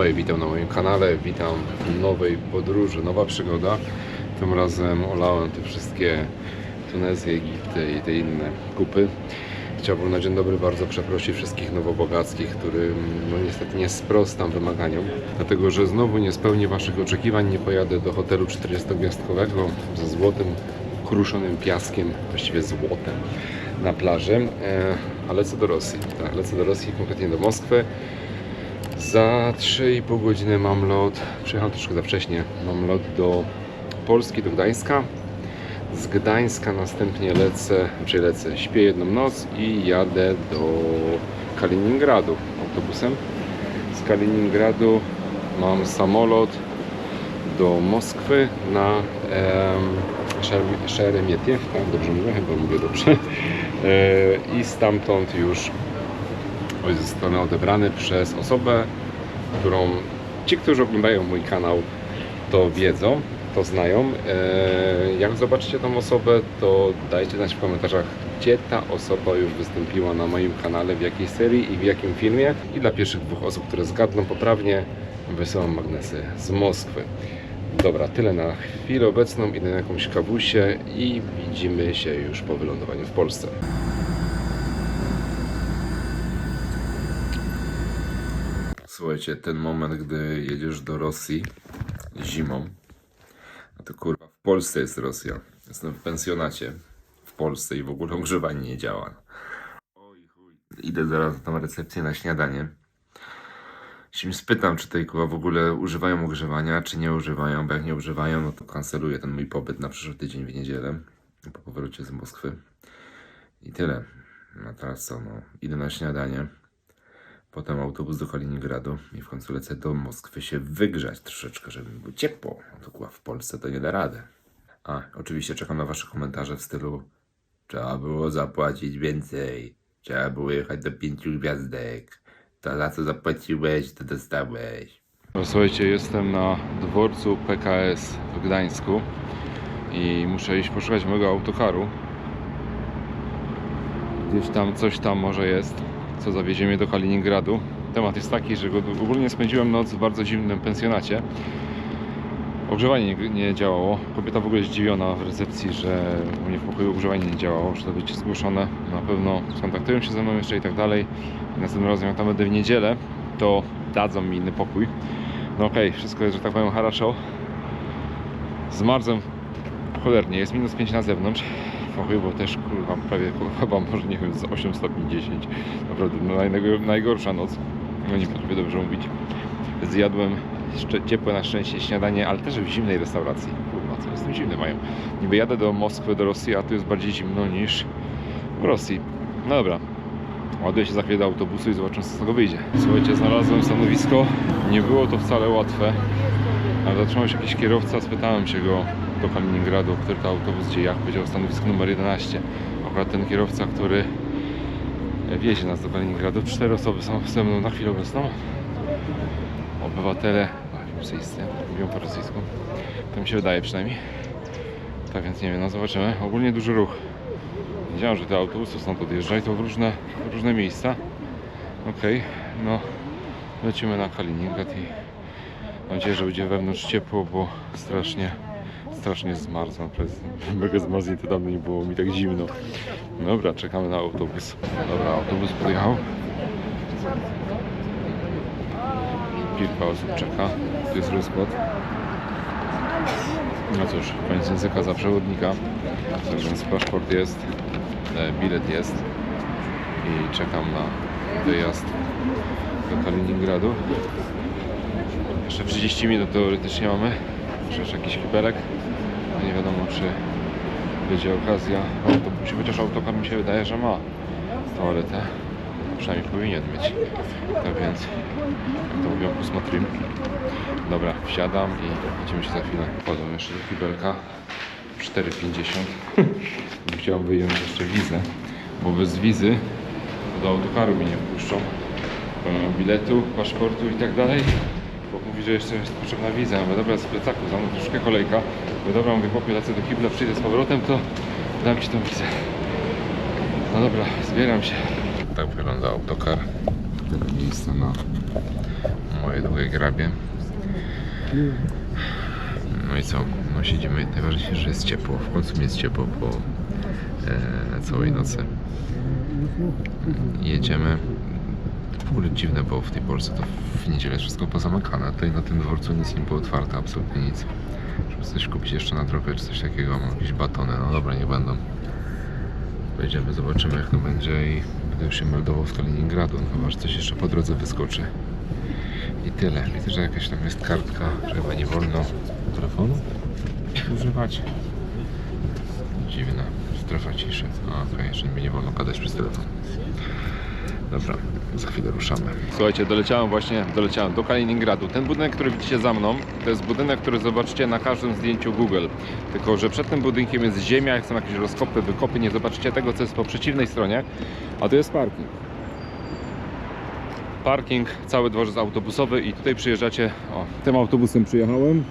Ahoj, witam na moim kanale, witam w nowej podróży, nowa przygoda. Tym razem olałem te wszystkie Tunezje, Egipty i te inne kupy. Chciałbym na dzień dobry bardzo przeprosić wszystkich nowobogackich, którym no niestety nie sprostam wymaganiom, dlatego że znowu nie spełnię Waszych oczekiwań, nie pojadę do hotelu 40-gwiazdkowego ze złotym, kruszonym piaskiem, właściwie złotem na plaży, e, a lecę do Rosji. Tak, lecę do Rosji, konkretnie do Moskwy. Za 3,5 godziny mam lot, przyjechałem troszkę za wcześnie, mam lot do Polski, do Gdańska. Z Gdańska następnie lecę, czy lecę, śpię jedną noc i jadę do Kaliningradu autobusem. Z Kaliningradu mam samolot do Moskwy na Szeremietie, tak dobrze mówię, chyba mówię dobrze. E, I stamtąd już zostanę odebrany przez osobę, którą ci, którzy oglądają mój kanał, to wiedzą, to znają. E, Jak zobaczycie tą osobę, to dajcie znać w komentarzach, gdzie ta osoba już wystąpiła na moim kanale, w jakiej serii i w jakim filmie. I dla pierwszych dwóch osób, które zgadną poprawnie, wysyłam magnesy z Moskwy. Dobra, tyle na chwilę obecną. Idę na jakąś kawusię i widzimy się już po wylądowaniu w Polsce. Słuchajcie, ten moment, gdy jedziesz do Rosji zimą, a to kurwa w Polsce jest Rosja. Jestem w pensjonacie w Polsce i w ogóle ogrzewanie nie działa. Oj chuj. Idę zaraz na tą recepcję na śniadanie. Się spytam, czy tej kurwa w ogóle używają ogrzewania, czy nie używają, bo jak nie używają, no to kanceluję ten mój pobyt na przyszły tydzień w niedzielę po powrocie z Moskwy. I tyle. No teraz co, no, idę na śniadanie. Potem autobus do Kaliningradu i w końcu lecę do Moskwy się wygrzać troszeczkę, żeby było ciepło. To kurwa w Polsce to nie da rady. A, oczywiście czekam na wasze komentarze w stylu Trzeba było zapłacić więcej. Trzeba było jechać do pięciu gwiazdek. To za co zapłaciłeś, to dostałeś. No, słuchajcie, jestem na dworcu PKS w Gdańsku i muszę iść poszukać mojego autokaru. Gdzieś tam coś tam może jest, co zawiezie mnie do Kaliningradu. Temat jest taki, że ogólnie spędziłem noc w bardzo zimnym pensjonacie. Ogrzewanie nie, nie działało. Kobieta w ogóle zdziwiona w recepcji, że u mnie w pokoju ogrzewanie nie działało. Muszę to być zgłoszone. Na pewno skontaktują się ze mną jeszcze i tak dalej. I następnym razem jak tam będę w niedzielę, to dadzą mi inny pokój. No okej, wszystko jest, że tak powiem, haraszo. Zmarzłem cholernie, jest minus 5 na zewnątrz. Było też kurwa prawie chyba może nie wiem z 8 stopni 10. Naprawdę no, najgor- najgorsza noc. No nie potrafię dobrze mówić. Zjadłem ciepłe na szczęście śniadanie, ale też w zimnej restauracji. Kurwa, co jest tym zimne mają. Niby jadę do Moskwy, do Rosji, a tu jest bardziej zimno niż w Rosji. No dobra, Ładuję się za chwilę do autobusu i zobaczymy co z tego wyjdzie. Słuchajcie, znalazłem stanowisko. Nie było to wcale łatwe. Ale zatrzymał się jakiś kierowca, spytałem się go do Kaliningradu, który to autobus gdzie jak, powiedział stanowisko numer 11. Akurat ten kierowca, który wiezie nas do Kaliningradu. Cztery osoby są ze mną na chwilę obecną. Obywatele rosyjscy, mówią po rosyjsku. To mi się wydaje przynajmniej. Tak więc nie wiem, no zobaczymy. Ogólnie duży ruch. Wiedziałem, że te autobusy stąd odjeżdżają to w różne, w różne miejsca. Okej, no lecimy na Kaliningrad i mam nadzieję, że będzie wewnątrz ciepło, bo strasznie, strasznie zmarzam. Przez mega zmarznięty dawno nie było mi tak zimno. Dobra, czekamy na autobus. Dobra, autobus podjechał. Kilka osób czeka. Tu jest rozkład. No cóż, koniec języka za przewodnika. Więc paszport jest, e, bilet jest i czekam na wyjazd do Kaliningradu. Jeszcze 30 minut teoretycznie mamy. Jeszcze jakiś kibelek. Wiadomo czy będzie okazja w autobusie, chociaż autokar mi się wydaje, że ma toaletę. Przynajmniej powinien mieć. Tak więc, jak to mówią, kusmotrim. Dobra, wsiadam i widzimy się za chwilę. Wchodzą jeszcze do kibelka. 4,50. Chciałem wyjąć jeszcze wizę, bo bez wizy do autokaru mnie nie wpuszczą. Pomimo biletu, paszportu i tak dalej. Bo mówi, że jeszcze jest potrzebna wiza. Mówię, dobra, z plecaku, za mną troszkę kolejka. Mówię, dobra, mówię, chłopie, lecę do kibla, przyjdę z powrotem, to dam ci tą wizę. No dobra, zbieram się. Tak wygląda autokar. Tyle miejsca na moje długie grabie. No i co? No siedzimy. Najważniejsze, że jest ciepło. W końcu jest ciepło po e, całej nocy. Jedziemy. W ogóle dziwne, bo w tej Polsce to w niedzielę wszystko pozamykane. Tutaj na tym dworcu nic nie było otwarte, absolutnie nic. Żeby coś kupić jeszcze na drogę czy coś takiego, mam jakieś batony. No dobra, nie będą. Pojedziemy, zobaczymy jak to będzie i będę już się meldował z Kaliningradu. No chyba, że coś jeszcze po drodze wyskoczy. I tyle. Widzę, że jakaś tam jest kartka, że chyba nie wolno telefonu używać. Dziwne. Strefa ciszy. Okej, że mi nie wolno gadać przez telefon. Dobra, za chwilę ruszamy. Słuchajcie, doleciałem właśnie, doleciałem do Kaliningradu. Ten budynek, który widzicie za mną, to jest budynek, który zobaczycie na każdym zdjęciu Google. Tylko, że przed tym budynkiem jest ziemia, są jakieś rozkopy, wykopy, nie zobaczycie tego, co jest po przeciwnej stronie. A tu jest parking. Parking, cały dworzec autobusowy i tutaj przyjeżdżacie, o, tym autobusem przyjechałem,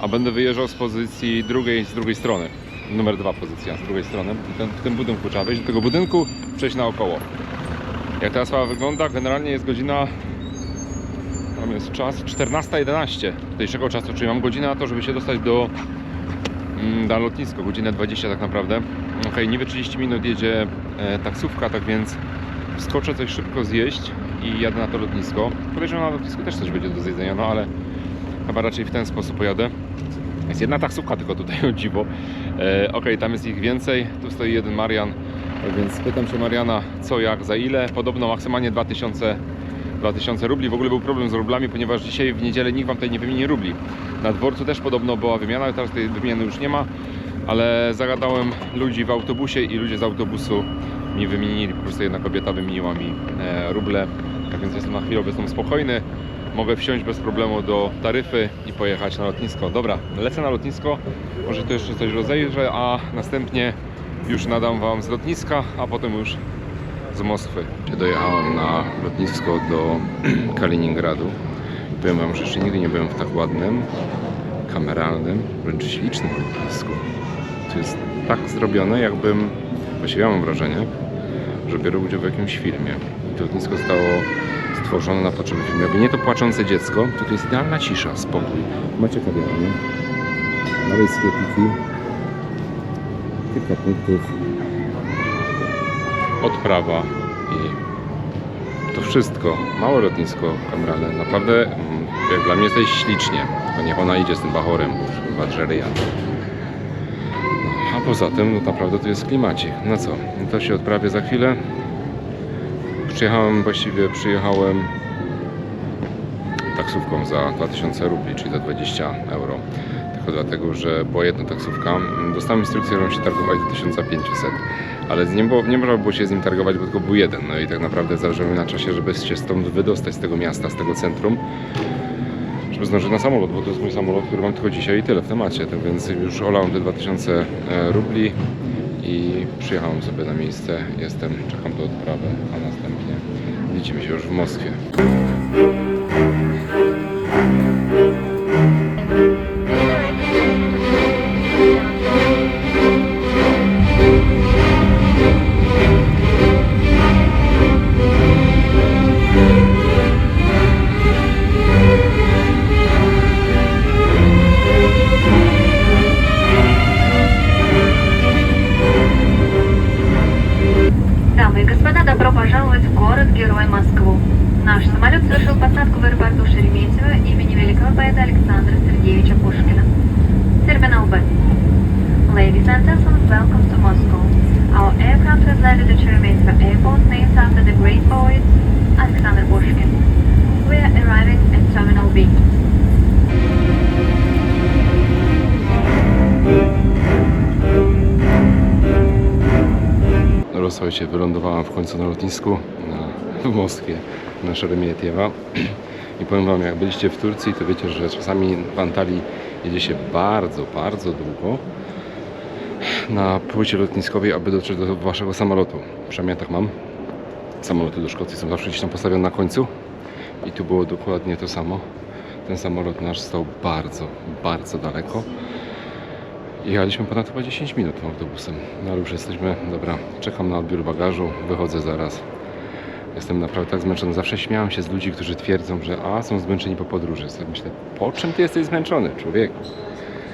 a będę wyjeżdżał z pozycji drugiej, z drugiej strony. Numer dwa pozycja, z drugiej strony. I ten, w tym budynku trzeba wejść do tego budynku, przejść naokoło. Jak ta sprawa wygląda, generalnie jest godzina. Tam jest czas 14.11 tutejszego czasu, czyli mam godzinę na to, żeby się dostać do mm, na lotnisko, godzinę 20 tak naprawdę. Ok, niby 30 minut jedzie e, taksówka, tak więc wskoczę coś szybko zjeść i jadę na to lotnisko. Podejrzewam, na lotnisku też coś będzie do zjedzenia, no ale chyba raczej w ten sposób pojadę. Jest jedna taksówka tylko tutaj, o dziwo. E, ok, tam jest ich więcej. Tu stoi jeden Marian, tak więc pytam się Mariana, co, jak, za ile. Podobno maksymalnie 2000, 2000 rubli. W ogóle był problem z rublami, ponieważ dzisiaj w niedzielę nikt Wam tutaj nie wymieni rubli. Na dworcu też podobno była wymiana, teraz tej wymiany już nie ma. Ale zagadałem ludzi w autobusie i ludzie z autobusu mi wymienili. Po prostu jedna kobieta wymieniła mi e, ruble. Tak więc jestem na chwilę obecną spokojny. Mogę wsiąść bez problemu do taryfy i pojechać na lotnisko. Dobra, lecę na lotnisko. Może tu jeszcze coś rozejrzę, a następnie już nadam Wam z lotniska, a potem już z Moskwy. Dojechałem na lotnisko do Kaliningradu. Powiem Wam, że jeszcze nigdy nie byłem w tak ładnym, kameralnym, wręcz ślicznym lotnisku. To jest tak zrobione, jakbym, właściwie ja mam wrażenie, że biorę udział w jakimś filmie. I to lotnisko zostało stworzone na potrzeby. Jakby nie to płaczące dziecko, to to jest idealna cisza, spokój. Macie kawiarnię, nawet sklepiki, kilka punktów, odprawa i to wszystko. Małe lotnisko kameralne. Naprawdę, mm, jak dla mnie jesteś ślicznie. To niech ona idzie z tym bachorem, chyba drzeryja. A poza tym, no naprawdę to jest klimacik. No co, no to się odprawię za chwilę. Przyjechałem, właściwie przyjechałem taksówką za 2000 rubli, czyli za 20 euro. Tylko dlatego, że była jedna taksówka. Dostałem instrukcję, żebym się targować do 1500. Ale z nim było, nie można było się z nim targować, bo tylko był jeden. No i tak naprawdę zależało mi na czasie, żeby się stąd wydostać z tego miasta, z tego centrum. Żeby zdążyć na samolot, bo to jest mój samolot, który mam tylko dzisiaj i tyle w temacie. Tak więc już olałem te 2000 rubli i przyjechałem sobie na miejsce. Jestem, czekam do odprawy, a następnie widzimy się już w Moskwie. самолет совершил посадку в аэропорту Шереметьево имени великого поэта Александра Сергеевича Пушкина. Терминал Б. Ladies and gentlemen, welcome to Moscow. Our aircraft has landed at Sheremetyevo Airport named after the great poet Alexander Pushkin. We are arriving at Terminal B. No słuchajcie, wylądowałem w końcu na lotnisku na, w Moskwie, na Szeremietiewa. I powiem Wam, jak byliście w Turcji, to wiecie, że czasami w Antalii jedzie się bardzo, bardzo długo na płycie lotniskowej, aby dotrzeć do Waszego samolotu. Przynajmniej ja tak mam. Samoloty do Szkocji są zawsze gdzieś tam postawione na końcu. I tu było dokładnie to samo. Ten samolot nasz stał bardzo, bardzo daleko. Jechaliśmy ponad chyba 10 minut autobusem, no ale już jesteśmy, dobra, czekam na odbiór bagażu, wychodzę zaraz Jestem naprawdę tak zmęczony. Zawsze śmiałem się z ludzi, którzy twierdzą, że a, są zmęczeni po podróży. Sobie myślę, po czym ty jesteś zmęczony, człowieku?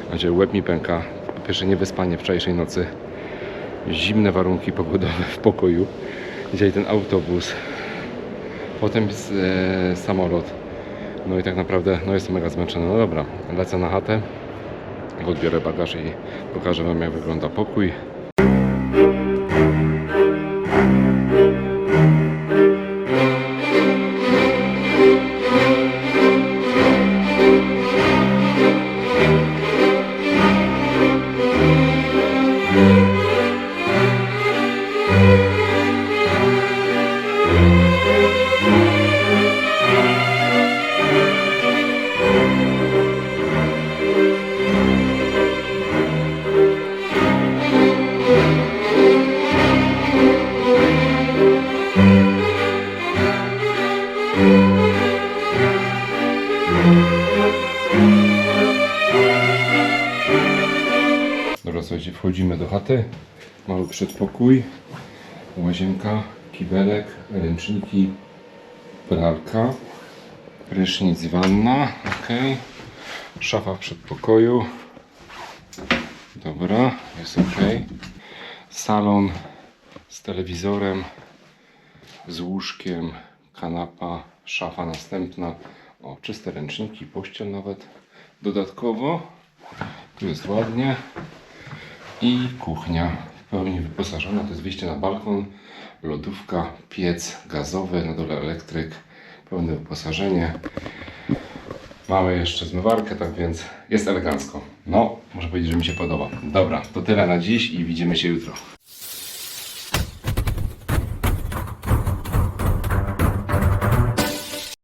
Znaczy, łeb mi pęka. Po pierwsze, niewyspanie wczorajszej nocy. Zimne warunki pogodowe w pokoju. Dzisiaj ten autobus. Potem e, samolot. No i tak naprawdę, no jestem mega zmęczony. No dobra, lecę na chatę. Odbiorę bagaż i pokażę Wam, jak wygląda pokój. Chaty. Mały przedpokój, łazienka, kibelek, ręczniki, pralka, prysznic, wanna, ok. Szafa w przedpokoju. Dobra, jest ok. Salon z telewizorem, z łóżkiem, kanapa, szafa następna. O, czyste ręczniki, pościel nawet dodatkowo. Tu jest ładnie. I kuchnia w pełni wyposażona. To jest wyjście na balkon, lodówka, piec gazowy, na dole elektryk, pełne wyposażenie. Mamy jeszcze zmywarkę, tak więc jest elegancko. No, muszę powiedzieć, że mi się podoba. Dobra, to tyle na dziś i widzimy się jutro.